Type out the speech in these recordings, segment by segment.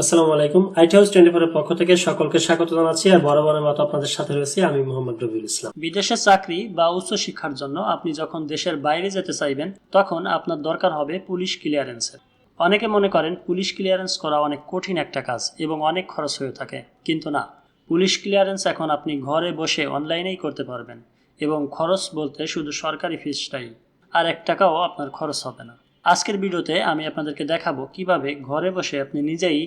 আসসালামু আলাইকুম। IT house twenty ফোরের পক্ষ থেকে সকলকে স্বাগত জানাচ্ছি আর বরাবরের মতো আপনাদের সাথে রয়েছি আমি মোহাম্মদ রবিউল ইসলাম। বিদেশে চাকরি বা উচ্চ শিক্ষার জন্য আপনি যখন দেশের বাইরে যেতে চাইবেন, তখন আপনার দরকার হবে পুলিশ ক্লিয়ারেন্সের অনেকে মনে করেন পুলিশ ক্লিয়ারেন্স করা অনেক কঠিন একটা কাজ এবং অনেক খরচ হয়ে থাকে। কিন্তু না, পুলিশ ক্লিয়ারেন্স এখন আপনি ঘরে বসে অনলাইনেই করতে পারবেন এবং খরচ বলতে শুধু সরকারি ফিসটাই আর এক টাকাও আপনার খরচ হবে না। আজকের ভিডিওতে আমি আপনাদেরকে দেখাবো কীভাবে ঘরে বসে আপনি নিজেই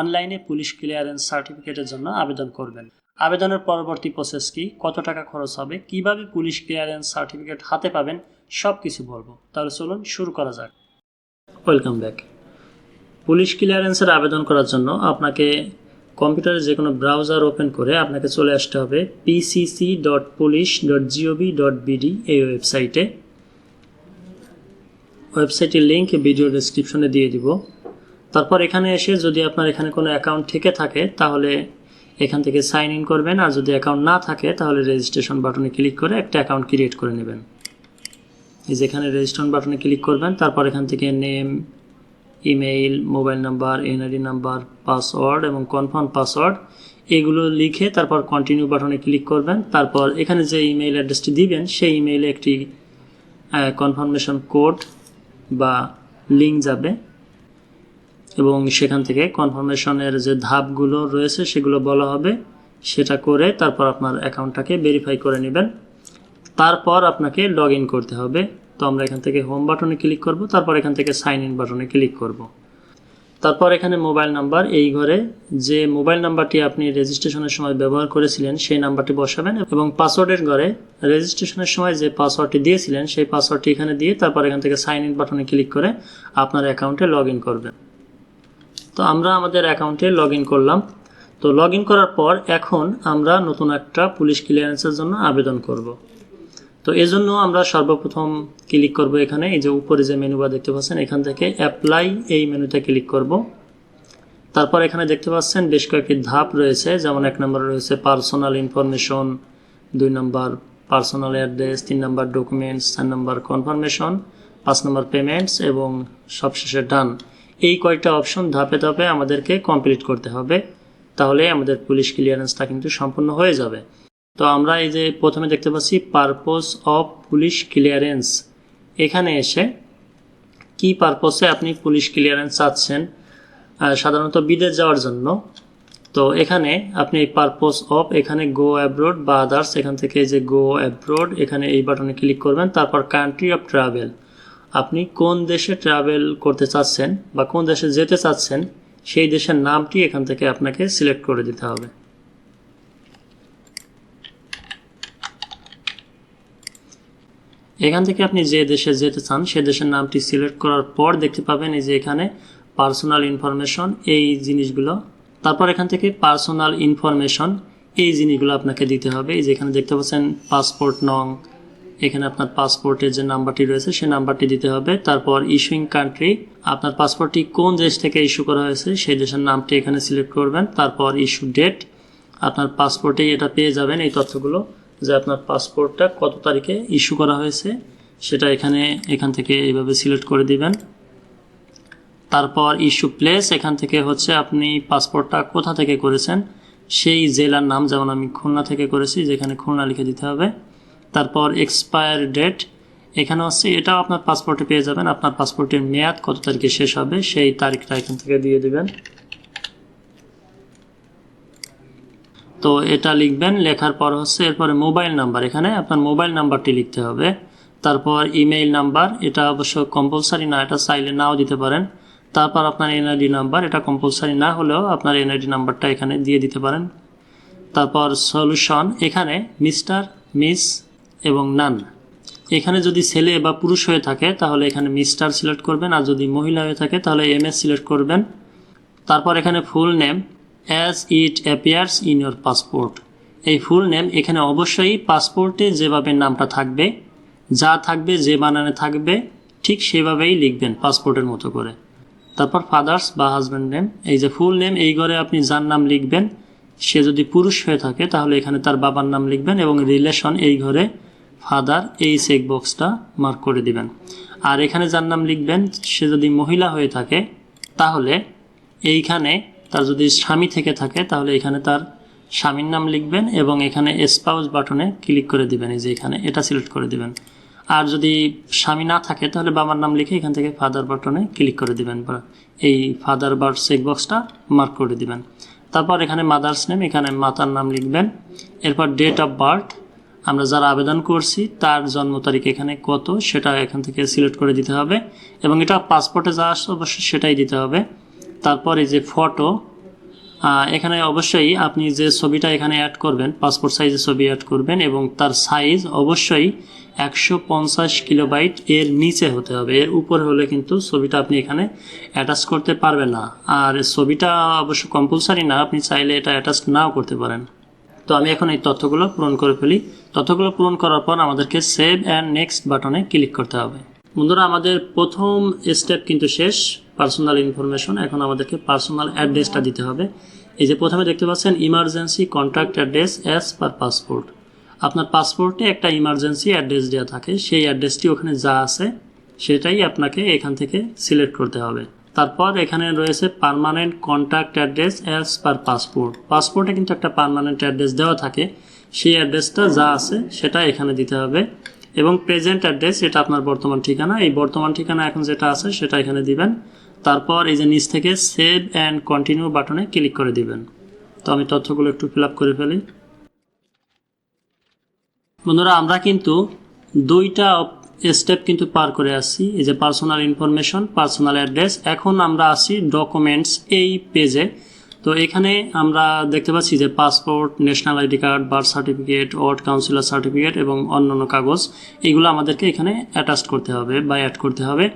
অনলাইনে পুলিশ ক্লিয়ারেন্স সার্টিফিকেটের জন্য আবেদন করবেন। আবেদনের পরবর্তী প্রসেস কি? কত টাকা খরচ হবে? কীভাবে পুলিশ ক্লিয়ারেন্স সার্টিফিকেট হাতে পাবেন? সব কিছু বলব। তাহলে চলুন শুরু করা যাক। Welcome back. পুলিশ ক্লিয়ারেন্সের আবেদন করার জন্য আপনাকে কম্পিউটারে যে কোনো ব্রাউজার ওপেন করে আপনাকে চলে আসতে হবে PCC dot police dot GOV dot BD এই ওয়েবসাইটে। ওয়েবসাইটের লিঙ্ক ভিডিও ডেসক্রিপশনে দিয়ে দিব। তারপর এখানে এসে যদি আপনার এখানে কোনো অ্যাকাউন্ট থেকে থাকে, তাহলে এখান থেকে সাইন ইন করবেন। আর যদি অ্যাকাউন্ট না থাকে, তাহলে রেজিস্ট্রেশন বাটনে ক্লিক করে একটা অ্যাকাউন্ট ক্রিয়েট করে নেবেন। এই যেখানে রেজিস্ট্রেশন বাটনে ক্লিক করবেন, তারপর এখান থেকে name email mobile number NID number password এবং কনফার্ম পাসওয়ার্ড এগুলো লিখে তারপর কন্টিনিউ বাটনে ক্লিক করবেন। তারপর এখানে যে ইমেইল অ্যাড্রেসটি দিবেন, সেই ইমেইলে একটি কনফার্মেশন কোড বা লিঙ্ক যাবে। এবং সেখান থেকে কনফার্মেশনের যে ধাপগুলো রয়েছে, সেগুলো বলা হবে। সেটা করে তারপর আপনার অ্যাকাউন্টটাকে ভেরিফাই করে নেবেন। তারপর আপনাকে লগ ইন করতে হবে। তো আমরা এখান থেকে হোম বাটনে ক্লিক করব, তারপর এখান থেকে সাইন ইন বাটনে ক্লিক করব। তারপর এখানে মোবাইল নাম্বার এই ঘরে যে মোবাইল নাম্বারটি আপনি রেজিস্ট্রেশনের সময় ব্যবহার করেছিলেন, সেই নাম্বারটি বসাবেন এবং পাসওয়ার্ডের ঘরে রেজিস্ট্রেশনের সময় যে পাসওয়ার্ডটি দিয়েছিলেন, সেই পাসওয়ার্ডটি এখানে দিয়ে তারপর এখান থেকে সাইন ইন বাটনে ক্লিক করে আপনার অ্যাকাউন্টে লগ ইন করবেন। তো আমরা আমাদের অ্যাকাউন্টে লগ করলাম। তো লগ করার পর এখন আমরা নতুন একটা পুলিশ ক্লিয়ারেন্সের জন্য আবেদন করব। তো এজন্য আমরা সর্বপ্রথম ক্লিক করব এখানে, এই যে উপরে যে মেনু বার দেখতে পাচ্ছেন, এখান থেকে অ্যাপ্লাই এই মেনুতে ক্লিক করব। তারপর এখানে দেখতে পাচ্ছেন বেশ কয়েকটি ধাপ রয়েছে, যেমন এক নম্বরে রয়েছে পার্সোনাল ইনফরমেশন দুই নম্বর পার্সোনাল অ্যাড্রেস তিন নম্বর ডকুমেন্টস চার নম্বর কনফার্মেশন পাঁচ নম্বর পেমেন্টস এবং সবশেষে ডান এই কয়েকটা অপশন ধাপে ধাপে আমাদেরকে কমপ্লিট করতে হবে। তাহলে আমাদের পুলিশ ক্লিয়ারেন্সটা কিন্তু সম্পূর্ণ হয়ে যাবে। তো আমরা এই যে প্রথমে দেখতে পাচ্ছি পারপোজ অফ পুলিশ ক্লিয়ারেন্স এখানে এসে কি পারপোসে আপনি পুলিশ ক্লিয়ারেন্স চাচ্ছেন? সাধারণত বিদেশ যাওয়ার জন্য। তো এখানে আপনি এই পারপোজ অফ এখানে গো অ্যাব্রোড বা আদার্স এখান থেকে যে গো অ্যাব্রোড এখানে এই বাটনে ক্লিক করবেন। তারপর কান্ট্রি অফ ট্রাভেল আপনি কোন দেশে ট্রাভেল করতে চাচ্ছেন বা কোন দেশে যেতে চাচ্ছেন, সেই দেশের নামটি এখান থেকে আপনাকে সিলেক্ট করে দিতে হবে। এখান থেকে আপনি যে দেশে যেতে চান, সে দেশের নামটি সিলেক্ট করার পর দেখতে পাবেন এই যে এখানে পার্সোনাল ইনফরমেশন এই জিনিসগুলো। তারপর এখান থেকে পার্সোনাল ইনফরমেশন এই জিনিসগুলো আপনাকে দিতে হবে। এই যে এখানে দেখতে পাচ্ছেন পাসপোর্ট নং এখানে আপনার পাসপোর্টের যে নাম্বারটি রয়েছে সেই নাম্বারটি দিতে হবে। তারপর ইস্যুইং কান্ট্রি আপনার পাসপোর্টটি কোন দেশ থেকে ইস্যু করা হয়েছে সেই দেশের নামটি এখানে সিলেক্ট করবেন। তারপর ইস্যু ডেট আপনার পাসপোর্টেই এটা পেয়ে যাবেন এই তথ্যগুলো যে আপনার পাসপোর্টটা কত তারিখে ইস্যু করা হয়েছে, সেটা এখানে, এখান থেকে এইভাবে সিলেক্ট করে দিবেন। তারপর ইস্যু প্লেস এখান থেকে হচ্ছে আপনি পাসপোর্টটা কোথা থেকে করেছেন, সেই জেলার নাম, যেমন আমি খুলনা থেকে করেছি, যেখানে খুলনা লিখে দিতে হবে। তারপর এক্সপায়ার ডেট এখানে হচ্ছে এটাও আপনার পাসপোর্টে পেয়ে যাবেন। আপনার পাসপোর্টের মেয়াদ কত তারিখে শেষ হবে, সেই তারিখটা এখান থেকে দিয়ে দেবেন। তো এটা লিখবেন, লেখার পর হচ্ছে এরপরে মোবাইল নাম্বার এখানে আপনার মোবাইল নাম্বারটি লিখতে হবে। তারপর ইমেইল নাম্বার এটা অবশ্য কম্পালসারি না, এটা চাইলে নাও দিতে পারেন। তারপর আপনার এনআইডি নাম্বার এটা কম্পালসারি না হলেও আপনার এনআইডি নাম্বারটা এখানে দিয়ে দিতে পারেন। তারপর সলিউশন এখানে মিস্টার মিস এবং নান। এখানে যদি ছেলে বা পুরুষ হয়ে থাকে, তাহলে এখানে মিস্টার সিলেক্ট করবেন, আর যদি মহিলা হয়ে থাকে, তাহলে এম এস সিলেক্ট করবেন। তারপর এখানে full name as it appears in your passport এই ফুল নেম এখানে অবশ্যই পাসপোর্টে যেভাবে নামটা থাকবে, যা থাকবে, যে বানানে থাকবে, ঠিক সেভাবেই লিখবেন পাসপোর্টের মতো করে। তারপর ফাদার্স বা হাজব্যান্ড নেম এই যে ফুল নেম, এই ঘরে আপনি যার নাম লিখবেন, সে যদি পুরুষ হয়ে থাকে, তাহলে এখানে তার বাবার নাম লিখবেন এবং রিলেশন এই ঘরে ফাদার এই চেক বক্সটা মার্ক করে দিবেন। আর এখানে যার নাম লিখবেন, সে যদি মহিলা হয়ে থাকে, তাহলে এইখানে তার যদি স্বামী থেকে থাকে, তাহলে এখানে তার স্বামীর নাম লিখবেন এবং এখানে স্পাউস বাটনে ক্লিক করে দিবেন, এই যে এখানে এটা সিলেক্ট করে দিবেন। আর যদি স্বামী না থাকে, তাহলে বাবার নাম লিখে এখান থেকে ফাদার বাটনে ক্লিক করে দিবেন। এই ফাদার বার চেক বক্সটা মার্ক করে দিবেন। তারপর এখানে মাদার্স নেম এখানে মাতার নাম লিখবেন। এরপর ডেট অফ বার্থ আমরা যারা আবেদন করছি, তার জন্ম তারিখ এখানে কত, সেটা এখান থেকে সিলেক্ট করে দিতে হবে এবং এটা পাসপোর্টে যা আসছে অবশ্যই সেটাই দিতে হবে। তারপরে যে ফটো এখানে অবশ্যই আপনি যে ছবিটা এখানে অ্যাড করবেন পাসপোর্ট সাইজের ছবি অ্যাড করবেন এবং তার সাইজ অবশ্যই একশো পঞ্চাশ কিলোবাইট এর নিচে হতে হবে। এর উপর হলে কিন্তু ছবিটা আপনি এখানে অ্যাটাচ করতে পারবেন না। আর ছবিটা অবশ্য কম্পালসারি না, আপনি চাইলে এটা অ্যাটাচ নাও করতে পারেন। তো আমি এখন এই তথ্যগুলো পূরণ করে ফেলি। তথ্যগুলো পূরণ করার পর আমাদেরকে সেভ অ্যান্ড নেক্সট বাটনে ক্লিক করতে হবে। বন্ধুরা, আমাদের প্রথম স্টেপ কিন্তু শেষ, পার্সোনাল ইনফরমেশন। এখন আমাদেরকে পার্সোনাল অ্যাড্রেসটা দিতে হবে। এই যে প্রথমে দেখতে পাচ্ছেন, emergency contact address as per passport. আপনার পাসপোর্টে একটা ইমার্জেন্সি অ্যাড্রেস দেওয়া থাকে। সেই অ্যাড্রেসটি ওখানে যা আছে, সেটাই আপনাকে এখান থেকে সিলেক্ট করতে হবে। তারপর এখানে রয়েছে permanent contact address as per passport পাসপোর্টে কিন্তু একটা পারমানেন্ট অ্যাড্রেস দেওয়া থাকে। সেই অ্যাড্রেসটা যা আছে সেটা এখানে দিতে হবে। এবং প্রেজেন্ট অ্যাড্রেস এটা আপনার বর্তমান ঠিকানা। এই বর্তমান ঠিকানা এখন যেটা আছে সেটা এখানে দিবেন। তারপর এই যে নিচ থেকে সেভ অ্যান্ড কন্টিনিউ বাটনে ক্লিক করে দিবেন। তো আমি তথ্যগুলো একটু ফিল করে ফেলি। বন্ধুরা, আমরা কিন্তু দুইটা স্টেপ কিন্তু পার করে আসছি। এই যে পার্সোনাল ইনফরমেশন পার্সোনাল অ্যাড্রেস এখন আমরা আসি ডকুমেন্টস এই পেজে তো এখানে আমরা দেখতে পাচ্ছি যে passport national ID card birth certificate ward councillor certificate এবং অন্যান্য কাগজ। এগুলো আমাদেরকে এখানে অ্যাটাচ করতে হবে বা অ্যাড করতে হবে।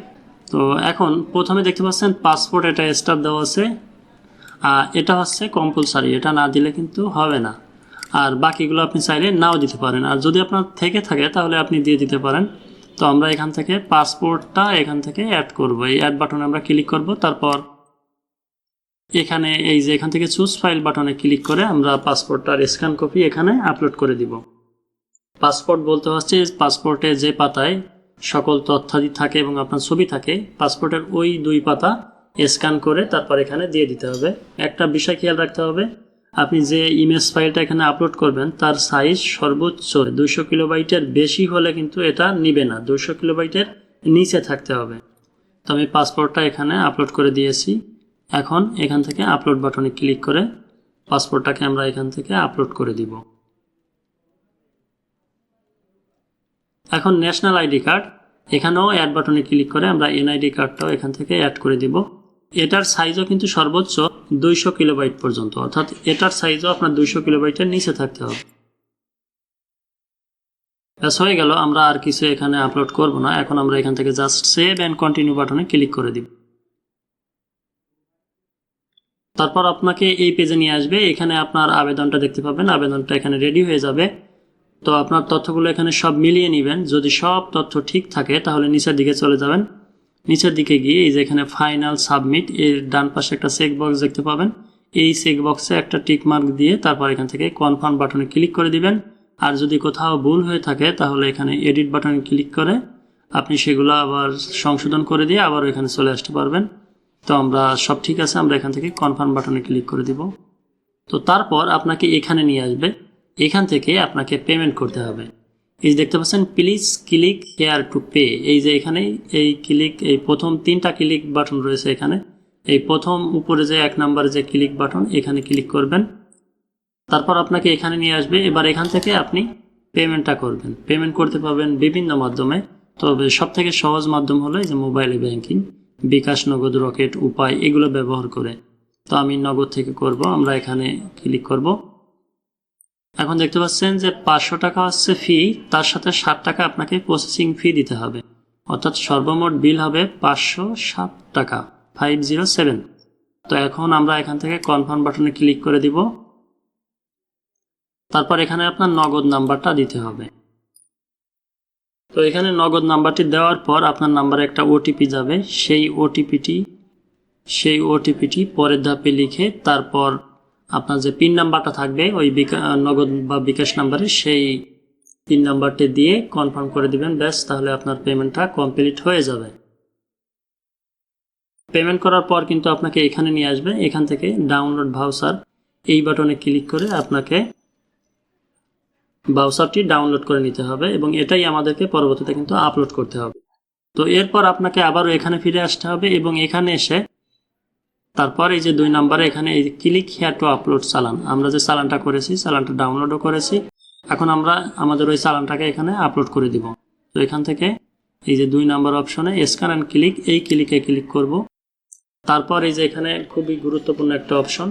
তো এখন প্রথমে দেখতে পাচ্ছেন পাসপোর্ট এটা স্টার দেওয়া আছে। আহ, এটা হচ্ছে কম্পালসারি এটা না দিলে কিন্তু হবে না। আর বাকিগুলো আপনি চাইলে নাও দিতে পারেন। আর যদি আপনার থেকে থাকে তাহলে আপনি দিয়ে দিতে পারেন। তো আমরা এখান থেকে পাসপোর্টটা এখান থেকে অ্যাড করব। এই অ্যাড বাটনে আমরা ক্লিক করব, তারপর এখানে এই যে এখান থেকে চুজ ফাইল বাটনে ক্লিক করে আমরা পাসপোর্টটার স্ক্যান কপি এখানে আপলোড করে দিব। পাসপোর্ট বলতে হচ্ছে পাসপোর্টে যে পাতায় সকল তথ্যাদি থাকে এবং আপনার ছবি থাকে, পাসপোর্টের ওই দুই পাতা স্ক্যান করে তারপর এখানে দিয়ে দিতে হবে। একটা বিষয় খেয়াল রাখতে হবে আপনি যে ইমেজ ফাইলটা এখানে আপলোড করবেন, তার সাইজ সর্বোচ্চ দুইশো কিলোবাইটের বেশি হলে কিন্তু এটা নিবে না। দুইশো কিলোবাইটের নিচে থাকতে হবে। তো আমি পাসপোর্টটা এখানে আপলোড করে দিয়েছি। এখন এখান থেকে আপলোড বাটনে ক্লিক করে পাসপোর্টটাকে আমরা এখান থেকে আপলোড করে দিব। এখন ন্যাশনাল আইডি কার্ড এখানেও অ্যাড বাটনে ক্লিক করে আমরা এনআইডি কার্ডটাও এখান থেকে অ্যাড করে দিব। এটার সাইজও কিন্তু সর্বোচ্চ দুইশো কিলোবাইট পর্যন্ত। অর্থাৎ এটার সাইজও আপনার দুইশো কিলোবাইটের নিচে থাকতে হবে। ব্যাস, হয়ে গেল। আমরা আর কিছু এখানে আপলোড করব না। এখন আমরা এখান থেকে জাস্ট সেভ অ্যান্ড কন্টিনিউ বাটনে ক্লিক করে দিব। তারপর আপনাকে এই পেজে নিয়ে আসবে। এখানে আপনার আবেদনটা দেখতে পাবেন। আবেদনটা এখানে রেডি হয়ে যাবে। তো আপনার তথ্যগুলো এখানে সব মিলিয়ে নেবেন। যদি সব তথ্য ঠিক থাকে, তাহলে নিচের দিকে চলে যাবেন। নিচের দিকে গিয়ে এই যে এখানে ফাইনাল সাবমিট এর ডান পাশে একটা চেক বক্স দেখতে পাবেন। এই চেক বক্সে একটা টিক মার্ক দিয়ে তারপর এখান থেকে কনফার্ম বাটনে ক্লিক করে দিবেন। আর যদি কোথাও ভুল হয়ে থাকে, তাহলে এখানে এডিট বাটনে ক্লিক করে আপনি সেগুলো আবার সংশোধন করে দিয়ে আবার এখানে চলে আসতে পারবেন। তো আমরা সব ঠিক আছে, আমরা এখান থেকে কনফার্ম বাটনে ক্লিক করে দিব। তো তারপর আপনাকে এখানে নিয়ে আসবে। এখান থেকে আপনাকে পেমেন্ট করতে হবে। এই দেখতে পাচ্ছেন please click here to pay এই যে এখানে এই ক্লিক এই প্রথম তিনটা ক্লিক বাটন রয়েছে এখানে। এই প্রথম উপরে যে এক নম্বরে যে ক্লিক বাটন এখানে ক্লিক করবেন। তারপর আপনাকে এখানে নিয়ে আসবে। এবার এখান থেকে আপনি পেমেন্টটা করবেন। পেমেন্ট করতে পারবেন বিভিন্ন মাধ্যমে। তবে সব থেকে সহজ মাধ্যম হলো যে মোবাইল ব্যাংকিং বিকাশ নগদ, রকেট, উপায়, এগুলো ব্যবহার করে। তো আমি নগদ থেকে করব, আমরা এখানে ক্লিক করব। এখন দেখতে পাচ্ছেন যে পাঁচশো টাকা হচ্ছে ফি তার সাথে ষাট টাকা আপনাকে প্রসেসিং ফি দিতে হবে। অর্থাৎ সর্বমোট বিল হবে পাঁচশো ষাট টাকা ফাইভ জিরো সেভেন তো এখন আমরা এখান থেকে কনফার্ম বাটনে ক্লিক করে দিব। তারপর এখানে আপনার নগদ নাম্বারটা দিতে হবে। তো এখানে নগদ নাম্বারটি দেওয়ার পর আপনার নাম্বারে একটা ওটিপি যাবে। সেই ওটিপিটি সেই ওটিপিটি পরের ধাপে লিখে তারপর আপনার যে পিন নাম্বারটা থাকবে, ওই নগদ বা বিকাশ নাম্বারে সেই পিন নাম্বারটি দিয়ে কনফার্ম করে দিবেন, ব্যাস তাহলে আপনার পেমেন্টটা কমপ্লিট হয়ে যাবে। পেমেন্ট করার পর কিন্তু আপনাকে এখানে নিয়ে আসবে, এখান থেকে ডাউনলোড ভাউচার এই বাটনে ক্লিক করে আপনাকে ব্রাউজারটি ডাউনলোড করে নিতে হবে এবং এটাই আমাদেরকে পরবর্তীতে কিন্তু আপলোড করতে হবে। তো এরপর আপনাকে আবারও এখানে ফিরে আসতে হবে এবং এখানে এসে তারপর এই যে দুই নম্বরে এখানে এই ক্লিক হেয়ার টু আপলোড চালান। আমরা যে চালানটা করেছি, চালানটা ডাউনলোডও করেছি। এখন আমরা আমাদের ওই চালানটাকে এখানে আপলোড করে দিব। তো এখান থেকে এই যে দুই নাম্বার অপশনে স্ক্যান অ্যান্ড ক্লিক এই ক্লিকে ক্লিক করব। তারপর এই যে এখানে খুবই গুরুত্বপূর্ণ একটা অপশন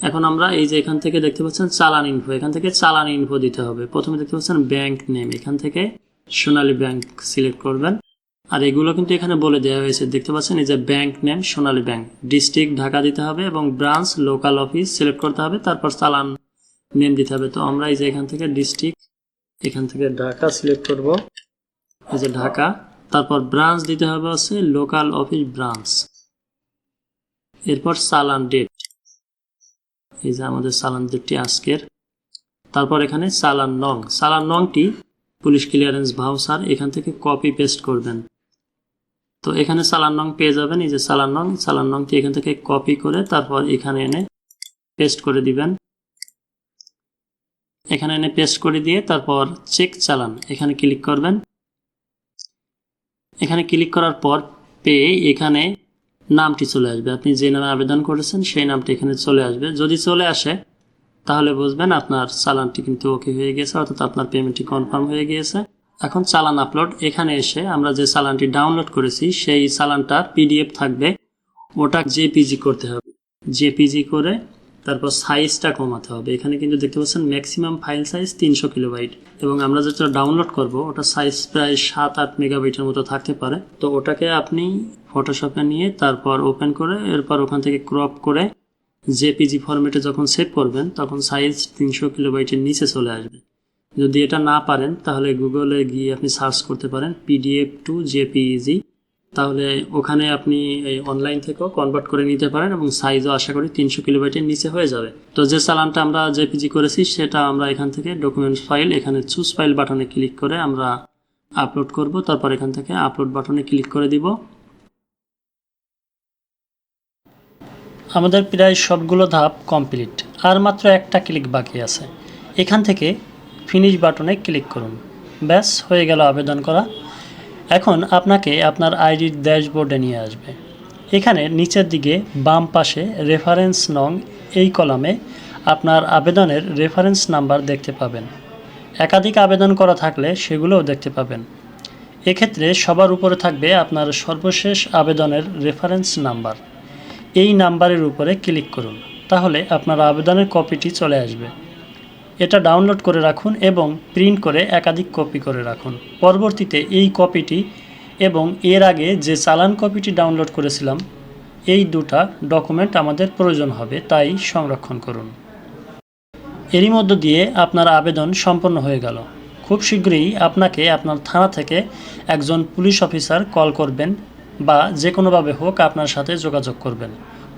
এখন আমরা এই যে এখান থেকে দেখতে পাচ্ছেন চালান ইনফো এখান থেকে চালান ইনফো দিতে হবে। প্রথমে দেখতে পাচ্ছেন ব্যাংক নেম এখান থেকে সোনালী ব্যাংক সিলেক্ট করবেন। আর এগুলো কিন্তু এখানে বলে দেওয়া হয়েছে। দেখতে পাচ্ছেন, এই যে bank name Sonali bank district Dhaka দিতে হবে এবং ব্রাঞ্চ লোকাল অফিস সিলেক্ট করতে হবে, তারপর চালান নেম দিতে হবে। তো আমরা এই যে এখান থেকে ডিস্ট্রিক্ট এখান থেকে ঢাকা সিলেক্ট করব। এই যে ঢাকা, তারপর ব্রাঞ্চ দিতে হবে হচ্ছে লোকাল অফিস ব্রাঞ্চ এরপর চালান ডেট এই যে আমাদের চালান ডেটটি আজকের। তারপর এখানে চালান নং। চালান নংটি পুলিশ ক্লিয়ারেন্স ভাউচার এখান থেকে কপি পেস্ট করবেন। তো এখানে চালান নং পেয়ে যাবেন, এই যে চালান নং চালান নংটি এখান থেকে কপি করে তারপর এখানে এনে পেস্ট করে দিবেন। এখানে এনে পেস্ট করে দিয়ে তারপর চেক চালান। এখানে ক্লিক করবেন। এখানে ক্লিক করার পর পেয়ে এখানে নামটি চলে আসবে। আপনি যে নামে আবেদন করেছেন, সেই নামটি এখানে চলে আসবে। যদি চলে আসে, তাহলে বুঝবেন আপনার চালানটি কিন্তু ওকে হয়ে গেছে, অর্থাৎ আপনার পেমেন্টটি কনফার্ম হয়ে গিয়েছে। এখন চালান আপলোড এখানে এসে আমরা যে চালানটি ডাউনলোড করেছি, সেই চালানটার পিডিএফ থাকবে। ওটা জেপিজি করতে হবে। জেপিজি করে তারপর সাইজটা কমাতে হবে। এখানে কিন্তু দেখতে পাচ্ছেন ম্যাক্সিমাম ফাইল সাইজ তিনশো কিলোবাইট এবং আমরা যেটা ডাউনলোড করব, ওটা সাইজ প্রায় সাত আট মেগাবাইটের মতো থাকতে পারে। তো ওটাকে আপনি ফটোশপে নিয়ে তারপর ওপেন করে, এরপর ওখান থেকে ক্রপ করে জেপিজি ফরম্যাটে যখন সেভ করবেন, তখন সাইজ তিনশো কিলোবাইটের নিচে চলে আসবে। যদি এটা না পারেন, তাহলে গুগলে গিয়ে আপনি সার্চ করতে পারেন পিডিএফ টু জেপিইজি তাহলে ওখানে আপনি এই অনলাইন থেকেও কনভার্ট করে নিতে পারেন এবং সাইজও আশা করি তিনশো কিলোবাইটের নিচে হয়ে যাবে। তো যে চালানটা আমরা জেপিজি করেছি, সেটা আমরা এখান থেকে ডকুমেন্টস ফাইল এখানে চুজ ফাইল বাটনে ক্লিক করে আমরা আপলোড করব। তারপর এখান থেকে আপলোড বাটনে ক্লিক করে দিব। আমাদের প্রায় সবগুলো ধাপ কমপ্লিট আর মাত্র একটা ক্লিক বাকি আছে। এখান থেকে ফিনিশ বাটনে ক্লিক করুন। ব্যাস, হয়ে গেল আবেদন করা। এখন আপনাকে আপনার আইডির ড্যাশবোর্ডে নিয়ে আসবে। এখানে নিচের দিকে বাম পাশে রেফারেন্স নং এই কলামে আপনার আবেদনের রেফারেন্স নাম্বার দেখতে পাবেন। একাধিক আবেদন করা থাকলে সেগুলোও দেখতে পাবেন। এক্ষেত্রে সবার উপরে থাকবে আপনার সর্বশেষ আবেদনের রেফারেন্স নাম্বার এই নাম্বারের উপরে ক্লিক করুন। তাহলে আপনার আবেদনের কপিটি চলে আসবে। এটা ডাউনলোড করে রাখুন এবং প্রিন্ট করে একাধিক কপি করে রাখুন। পরবর্তীতে এই কপিটি এবং এর আগে যে চালান কপিটি ডাউনলোড করেছিলাম, এই দুটা ডকুমেন্ট আমাদের প্রয়োজন হবে, তাই সংরক্ষণ করুন। এরই মধ্য দিয়ে আপনার আবেদন সম্পন্ন হয়ে গেল। খুব শীঘ্রই আপনাকে আপনার থানা থেকে একজন পুলিশ অফিসার কল করবেন বা যে কোনোভাবে হোক আপনার সাথে যোগাযোগ করবেন।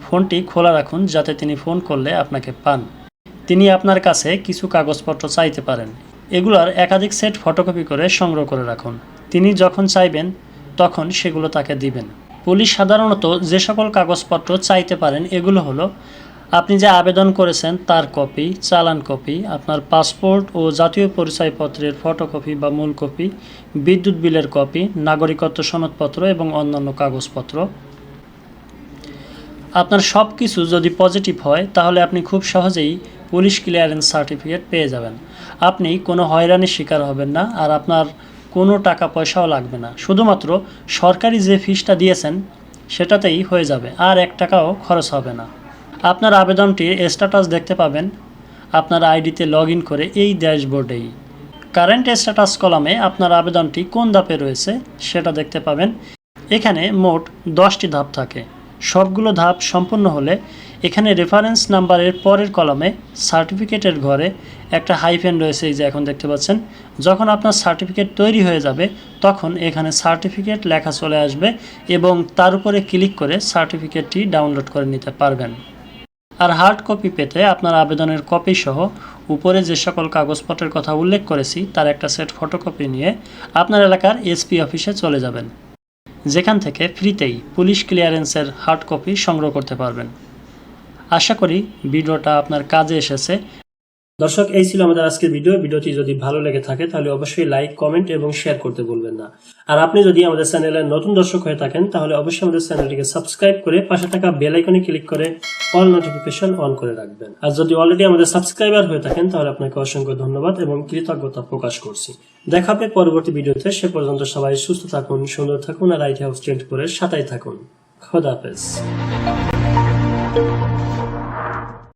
ফোনটি খোলা রাখুন, যাতে তিনি ফোন করলে আপনাকে পান। তিনি আপনার কাছে কিছু কাগজপত্র চাইতে পারেন। এগুলোর একাধিক সেট ফটোকপি করে সংগ্রহ করে রাখুন। তিনি যখন চাইবেন, তখন সেগুলো তাকে দিবেন। পুলিশ সাধারণত যে সকল কাগজপত্র চাইতে পারেন, এগুলো হলো, আপনি যে আবেদন করেছেন তার কপি, চালান কপি, আপনার পাসপোর্ট ও জাতীয় পরিচয়পত্রের ফটোকপি বা মূল কপি, বিদ্যুৎ বিলের কপি, নাগরিকত্ব সনদপত্র এবং অন্যান্য কাগজপত্র। আপনার সব কিছু যদি পজিটিভ হয়, তাহলে আপনি খুব সহজেই পুলিশ ক্লিয়ারেন্স সার্টিফিকেট পেয়ে যাবেন। আপনি কোনো হয়রানির শিকার হবেন না, আর আপনার কোনো টাকা পয়সাও লাগবে না। শুধুমাত্র সরকারি যে ফিসটা দিয়েছেন, সেটাতেই হয়ে যাবে, আর এক টাকাও খরচ হবে না। আপনার আবেদনটির স্ট্যাটাস দেখতে পাবেন। আপনার আইডিতে লগ করে এই ড্যাশবোর্ডেই। কারেন্ট স্ট্যাটাস কলামে আপনার আবেদনটি কোন ধাপে রয়েছে, সেটা দেখতে পাবেন। এখানে মোট দশটি ধাপ থাকে। সবগুলো ধাপ সম্পূর্ণ হলে এখানে রেফারেন্স নাম্বারের পরের কলমে সার্টিফিকেটের ঘরে একটা হাইফেন রয়েছে এই যে এখন দেখতে পাচ্ছেন। যখন আপনার সার্টিফিকেট তৈরি হয়ে যাবে, তখন এখানে সার্টিফিকেট লেখা চলে আসবে এবং তার উপরে ক্লিক করে সার্টিফিকেটটি ডাউনলোড করে নিতে পারবেন। আর হার্ড কপি পেতে আপনার আবেদনের কপি সহ উপরে যে সকল কাগজপত্রের কথা উল্লেখ করেছি, তার একটা সেট ফটোকপি নিয়ে আপনার এলাকার এসপি অফিসে চলে যাবেন। যেখান থেকে ফ্রিতেই পুলিশ ক্লিয়ারেন্সের হার্ড কপি সংগ্রহ করতে পারবেন। আশা করি ভিডিওটা আপনার কাজে এসেছে। দর্শক, এই ছিল আমাদের আজকের ভিডিও। ভিডিওটি যদি ভালো লেগে থাকে, তাহলে অবশ্যই লাইক কমেন্ট এবং শেয়ার করতে ভুলবেন না। আর আপনি যদি আমাদের চ্যানেলের নতুন দর্শক হয়ে থাকেন, তাহলে অবশ্যই আমাদের চ্যানেলটিকে সাবস্ক্রাইব করে পাশে থাকা বেল আইকনে ক্লিক করে অল নোটিফিকেশন অন করে রাখবেন। আর যদি অলরেডি আমাদের সাবস্ক্রাইবার হয়ে থাকেন, তাহলে আপনাকে অসংখ্য ধন্যবাদ এবং কৃতজ্ঞতা প্রকাশ করছি। দেখা হবে পরবর্তী ভিডিওতে। সে পর্যন্ত সবাই সুস্থ থাকুন, সুন্দর থাকুন আর আইটি হাউস টোয়েন্টি করে সাথেই থাকুন। খোদা হাফেজ।